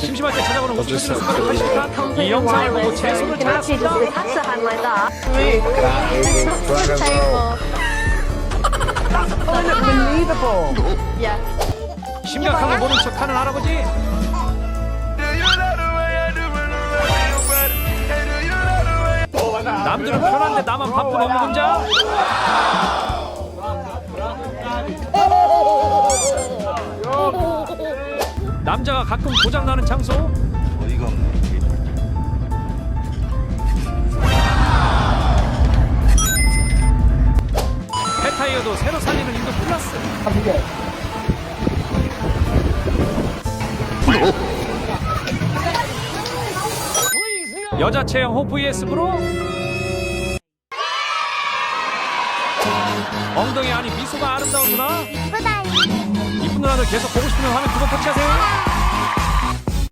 심심할 때 찾아보는 습관을 80단 이 영상을 보고 제 손을. 심각한 거 모른 척하는 할아버지. 남들은 편한데 나만 바쁜 업무 공자 남자가 가끔 고장나는 장소 어이가 없네. 폐타이어도 새로 살리는 인도 플러스 여자 체형 호프 ES 브로 엉덩이 아니 미소가 아름다운 누나 이쁘다. 누나들 계속 보고 싶으면 화면 두번 터치하세요